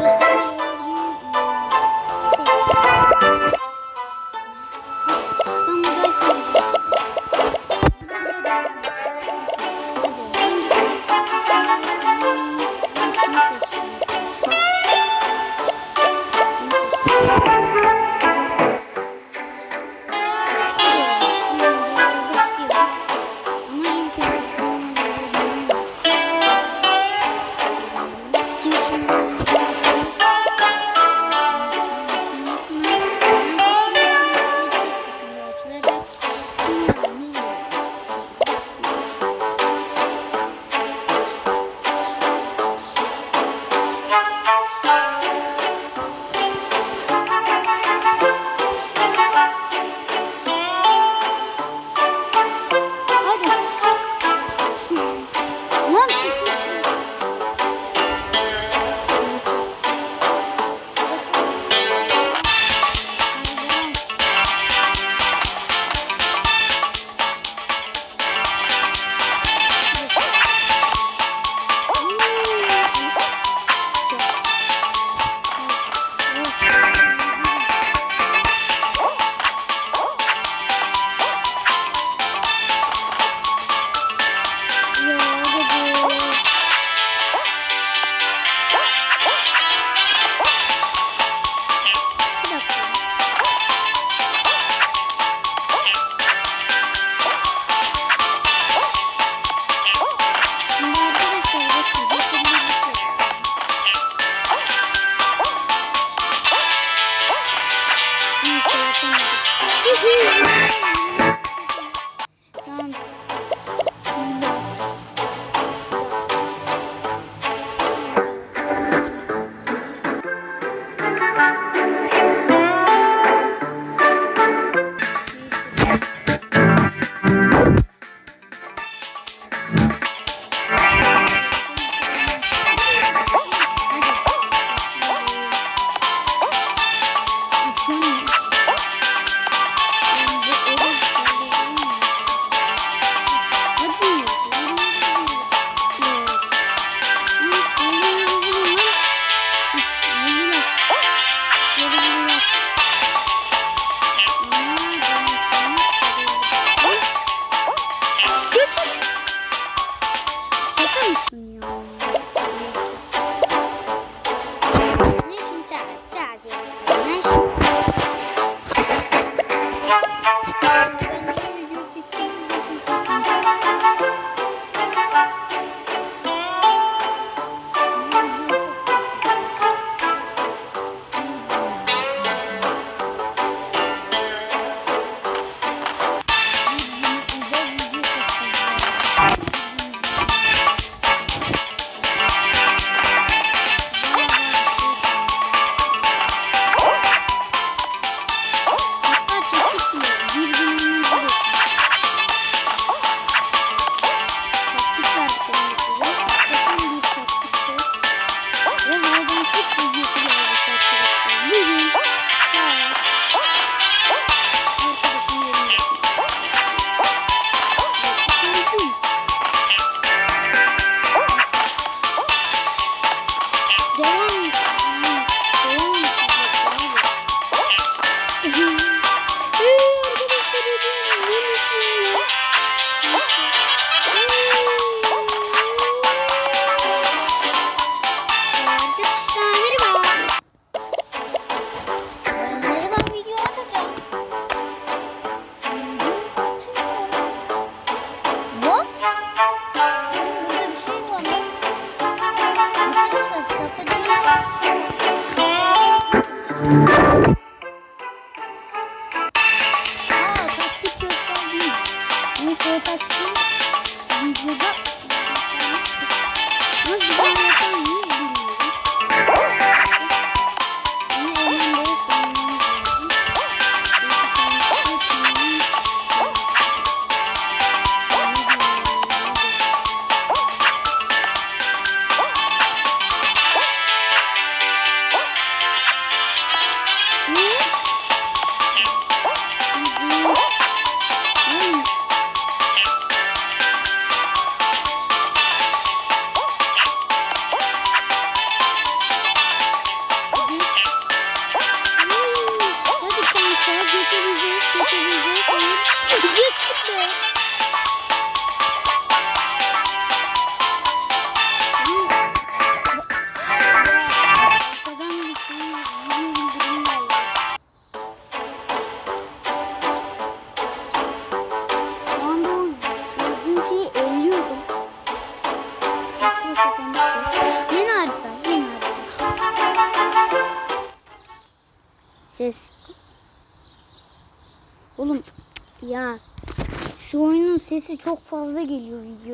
Arkadaşlar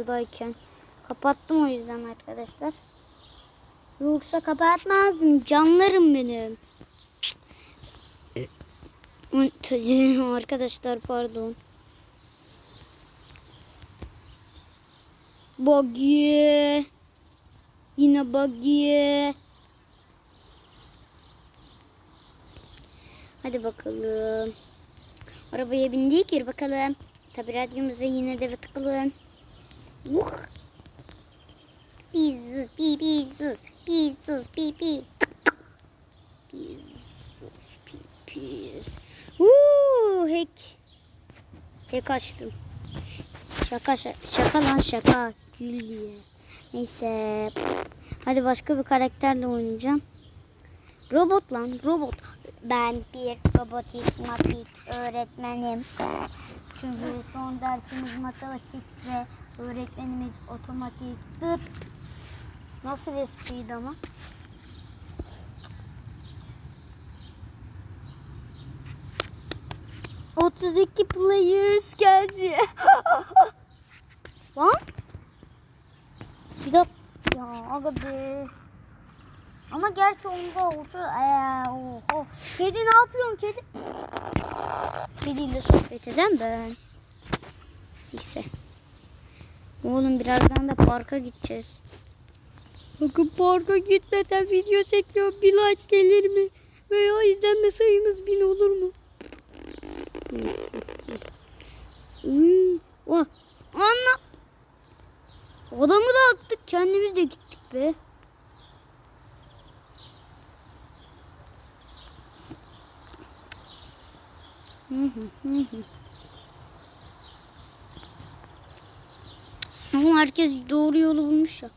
videodayken. Kapattım o yüzden arkadaşlar. Yoksa kapatmazdım. Canlarım benim. Arkadaşlar pardon. Buggy. Yine buggy. Hadi bakalım. Arabaya bindik gir bakalım. Tabi radyomuzda yine de tıkılın. Uh. Pizzuz, pi pizzuz, pizzuz, pi pi. Pizzuz, pi pizz. Uuu, hack. Hack açtım. Şaka şaka, şaka lan şaka. Gül diye. Neyse. Hadi başka bir karakterle oynayacağım. Robot lan robot. Ben bir robotik matematik öğretmenim. Çünkü son dersimiz matematik ve öğretmenimiz otomatik. Dıt. Nasıl espriydi ama? Otuz iki players geldi. Lan? Bir dakika. Ya aga be. Ama gerçi onda olsa eee oho. Kedi ne yapıyorsun kedi? Kediyle sohbet eden ben. Neyse. Oğlum birazdan da parka gideceğiz. Bakın parka gitmeden video çekiyor. Bir like gelir mi? Veya izlenme sayımız bin olur mu? Oh, anla. Adamı da attık kendimiz de gittik be. Hı Ama herkes doğru yolu bulmuş ya.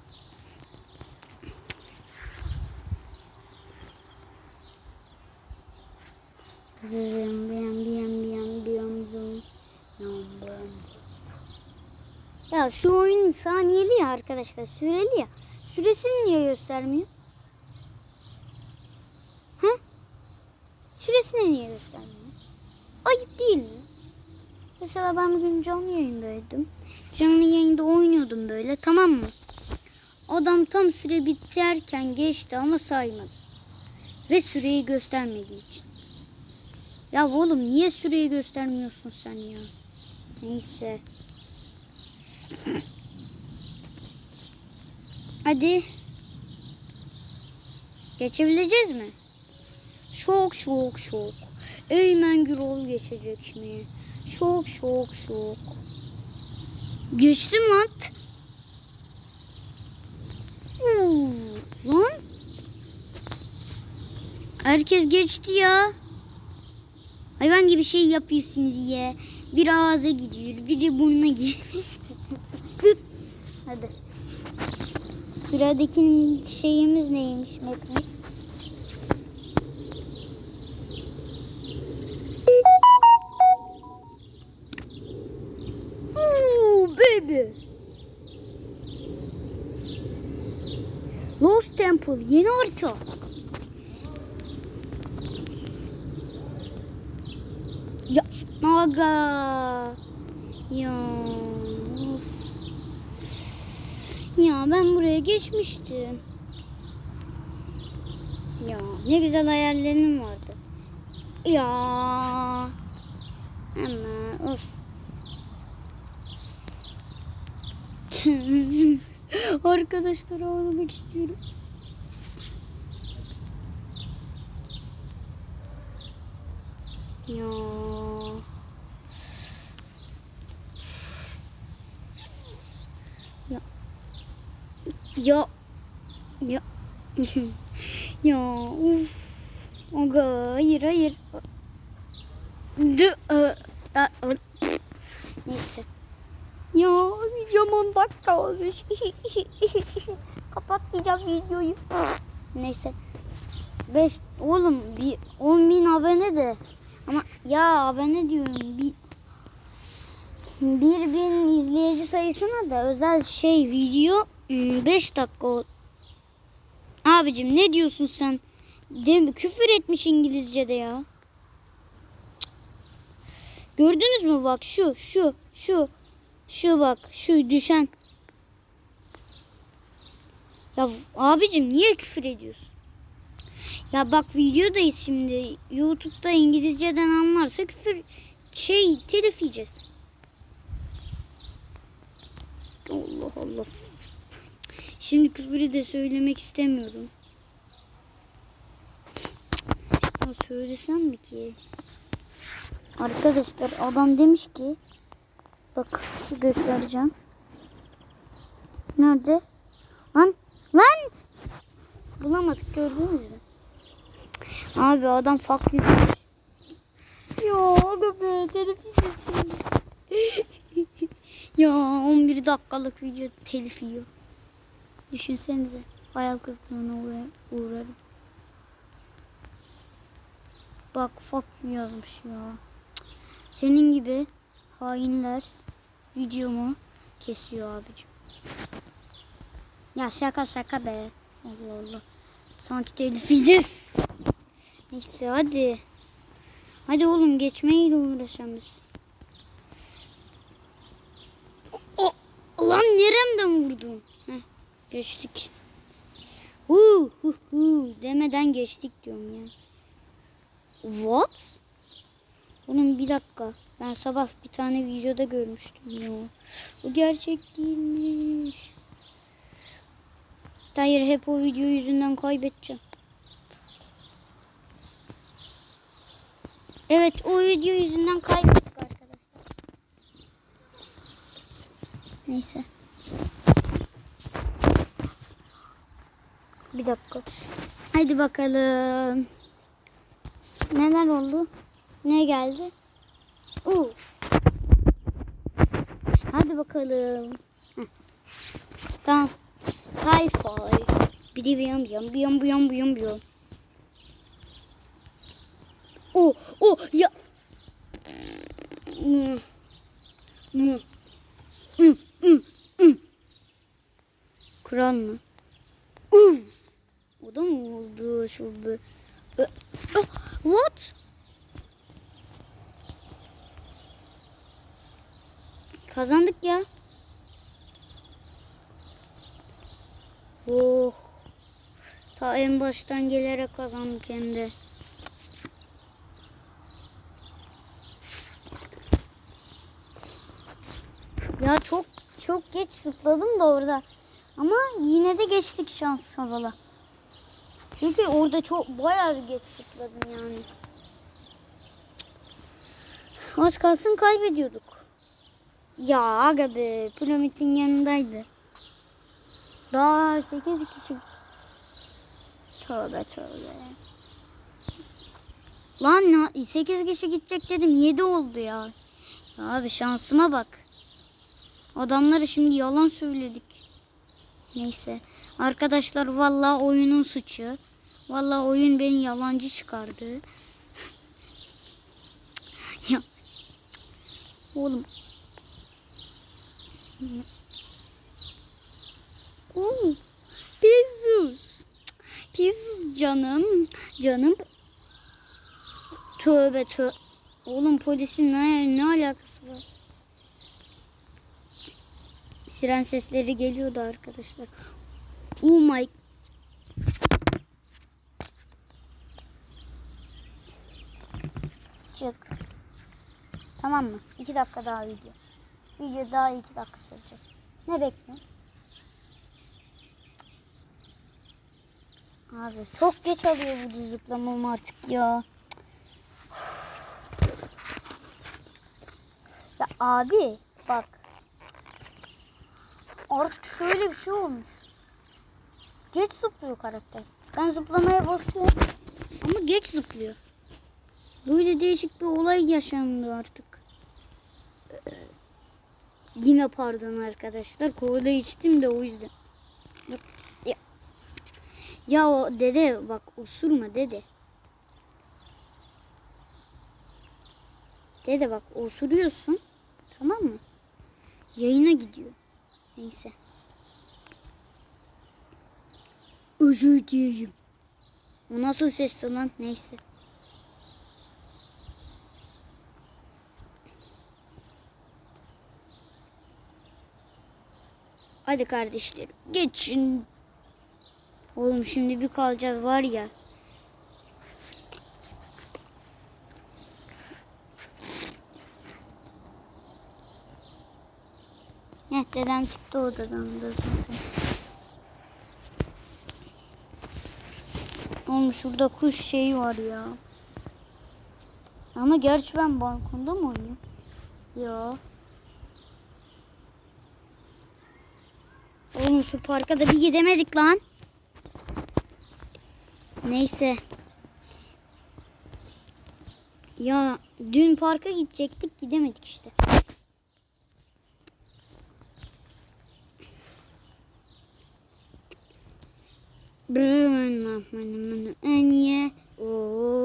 Ya şu oyun saniyeli ya arkadaşlar süreli ya. Süresini niye göstermiyor? Hı? Süresini niye göstermiyor? Ayıp değil mi? Mesela ben bugün canlı yayındaydım. Canlı yayında oynuyordum böyle tamam mı? Adam tam süre biterken geçti ama saymadı. Ve süreyi göstermediği için. Ya oğlum niye süreyi göstermiyorsun sen ya? Neyse. Hadi. Geçebileceğiz mi? Şok şok şok. Eymen Gürol geçecek mi? Şok şok şok. Geçtim lan. Uuu, lan. Herkes geçti ya. Hayvan gibi şey yapıyorsunuz ya. Bir ağza gidiyor, biri burnuna gidiyor. Hadi. Sıradaki şeyimiz neymiş mapimiz? Baby. Lost Temple yeni harita. Ya aga. Ya. of. Ya ben buraya geçmiştim. Ya ne güzel hayallerim vardı. Ya. Ama of. Arkadaşlar ağlamak istiyorum. Ya. Ya. Ya. Ya. ya uf. Aga hayır hayır. Neyse. Ya videom 10 dakika olmuş. Kapatmayacağım videoyu. Neyse. 5 oğlum bir 10 bin abone de. Ama ya abone diyorum. Bir, bir bin izleyici sayısına da özel şey video 5 dakika ol- Abicim ne diyorsun sen? Değil mi? Küfür etmiş İngilizce'de ya. Gördünüz mü bak şu şu şu şu bak şu düşen. Ya abicim niye küfür ediyorsun? Ya bak videodayız şimdi. YouTube'da İngilizceden anlarsa küfür şey telif yiyeceğiz. Allah Allah. Şimdi küfürü de söylemek istemiyorum. Ya söylesem mi ki? Arkadaşlar adam demiş ki bak göstereceğim. Nerede? Lan lan bulamadık gördünüz mü? Abi adam demiş. Ya aga be telif ya 11 dakikalık video telif yiyor. Düşünsenize hayal kırıklığına uğra- uğrarım. Bak fuck yazmış ya. Senin gibi hainler videomu kesiyor abicim. Ya şaka şaka be. Allah Allah. Sanki telif. Neyse hadi. Hadi oğlum geçmeyle uğraşalım biz. O, lan neremden vurdun? Heh, geçtik. Hu hu hu demeden geçtik diyorum ya. What? Oğlum bir dakika. Ben sabah bir tane videoda görmüştüm ya. Bu gerçek değilmiş. Hayır hep o video yüzünden kaybedeceğim. Evet o video yüzünden kaybettik arkadaşlar. Neyse. Bir dakika. Hadi bakalım. Neler oldu? Ne geldi? Oo. Hadi bakalım. Heh. Tamam. Hi-Fi. Bidi biyam biyam biyam biyam biyam biyam. Oh, oh ya. Hmm. Hmm. Hmm, hmm, hmm. Kral mı? Uf. O da mı oldu şu Ah, What? Kazandık ya. Oh. Ta en baştan gelerek kazandık hem de. Ya çok çok geç zıpladım da orada. Ama yine de geçtik şans havalı. Çünkü orada çok bayağı geç zıpladım yani. Az kalsın kaybediyorduk. Ya aga be piramidin yanındaydı. Daha 8 kişi. Tövbe tövbe. Lan na- 8 kişi gidecek dedim 7 oldu ya. ya. Abi şansıma bak. Adamları şimdi yalan söyledik. Neyse. Arkadaşlar vallahi oyunun suçu. Vallahi oyun beni yalancı çıkardı. ya. Oğlum. Oo. Pizus. Pizus canım. Canım. Tövbe tövbe. Oğlum polisin ne, ne alakası var? Siren sesleri geliyordu arkadaşlar. Oh my. Çık. Tamam mı? İki dakika daha video. Video daha iki dakika sürecek. Ne bekliyorsun? Abi çok geç alıyor bu zıplamam artık ya. Ya abi bak. Artık şöyle bir şey olmuş. Geç zıplıyor karakter. Ben zıplamaya basıyorum ama geç zıplıyor. Böyle değişik bir olay yaşandı artık. Yine pardon arkadaşlar. Kola içtim de o yüzden. Ya, ya o dede bak osurma dede. Dede bak osuruyorsun. Tamam mı? Yayına gidiyor. Neyse. Özür dileyim. O nasıl sesti lan? Neyse. Hadi kardeşlerim geçin. Oğlum şimdi bir kalacağız var ya. Heh, dedem çıktı odadan da. Oğlum şurada kuş şeyi var ya. Ama gerçi ben balkonda mı oynuyorum? Ya. Oğlum şu parka da bir gidemedik lan. Neyse. Ya dün parka gidecektik gidemedik işte. Eniye, oo,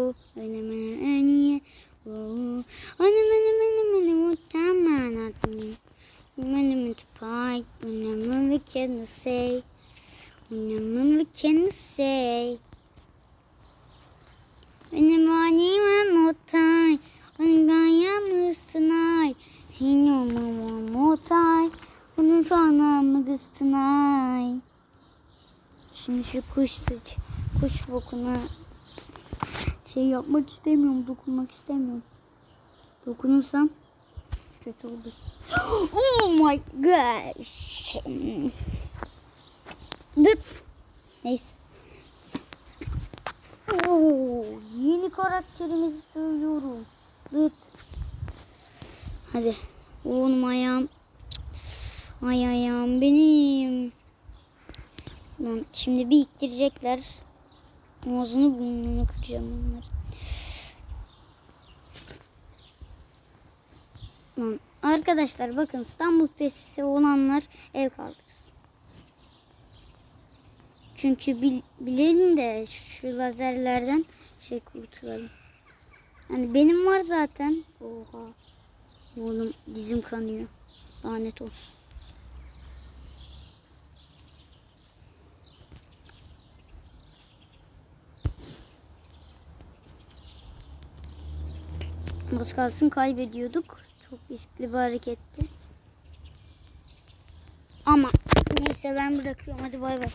eniye, we can say, eniye, we can say. Benim annem motay, onigan tonight. Sino mo motay, onun tanrımı kıstınay. Şimdi şu kuş sıç, kuş bokuna şey yapmak istemiyorum, dokunmak istemiyorum. Dokunursam kötü olur. Oh my gosh. Dıt. Neyse. Oo, yeni karakterimizi söylüyorum. Dıt. Hadi. Oğlum ayağım. Ay ayağım benim. Lan şimdi bir iktirecekler. Ağzını burnunu kıracağım onları. Arkadaşlar bakın İstanbul PS'si olanlar el kaldırsın. Çünkü bil, bilelim de şu lazerlerden şey kurtulalım. Hani benim var zaten. Oha. Oğlum dizim kanıyor. Lanet olsun. Az kalsın kaybediyorduk. Çok riskli bir hareketti. Ama neyse ben bırakıyorum. Hadi bay bay.